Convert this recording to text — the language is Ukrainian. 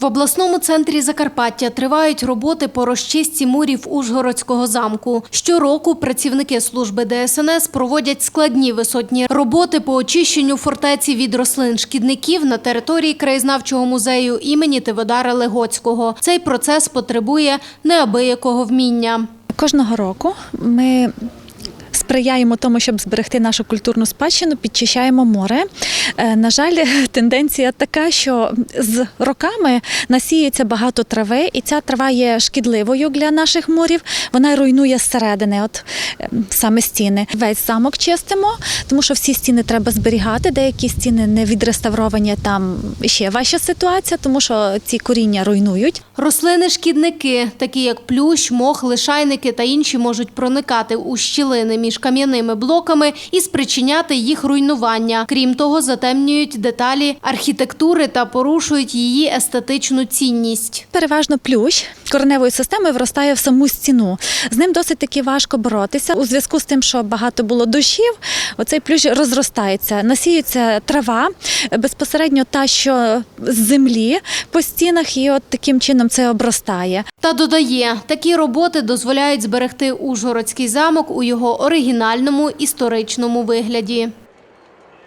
В обласному центрі Закарпаття тривають роботи по розчистці мурів Ужгородського замку. Щороку працівники служби ДСНС проводять складні висотні роботи по очищенню фортеці від рослин шкідників на території краєзнавчого музею імені Тиводара Легоцького. Цей процес потребує неабиякого вміння. Кожного року ми сприяємо тому, щоб зберегти нашу культурну спадщину, підчищаємо море. Е, На жаль, тенденція така, що з роками насіється багато трави, і ця трава є шкідливою для наших морів. Вона руйнує зсередини, от е, саме стіни. Весь замок чистимо, тому що всі стіни треба зберігати. Деякі стіни не відреставровані. Там ще важча ситуація, тому що ці коріння руйнують. Рослини-шкідники, такі як плющ, мох, лишайники та інші, можуть проникати у щілини між кам'яними блоками і спричиняти їх руйнування. Крім того, затемнюють деталі архітектури та порушують її естетичну цінність. Переважно плющ кореневою системою вростає в саму стіну. З ним досить таки важко боротися. У зв'язку з тим, що багато було дощів, оцей плющ розростається. Насіється трава безпосередньо та, що з землі по стінах, і от таким чином це обростає. Та додає, такі роботи дозволяють зберегти Ужгородський замок у його оригінальному історичному вигляді.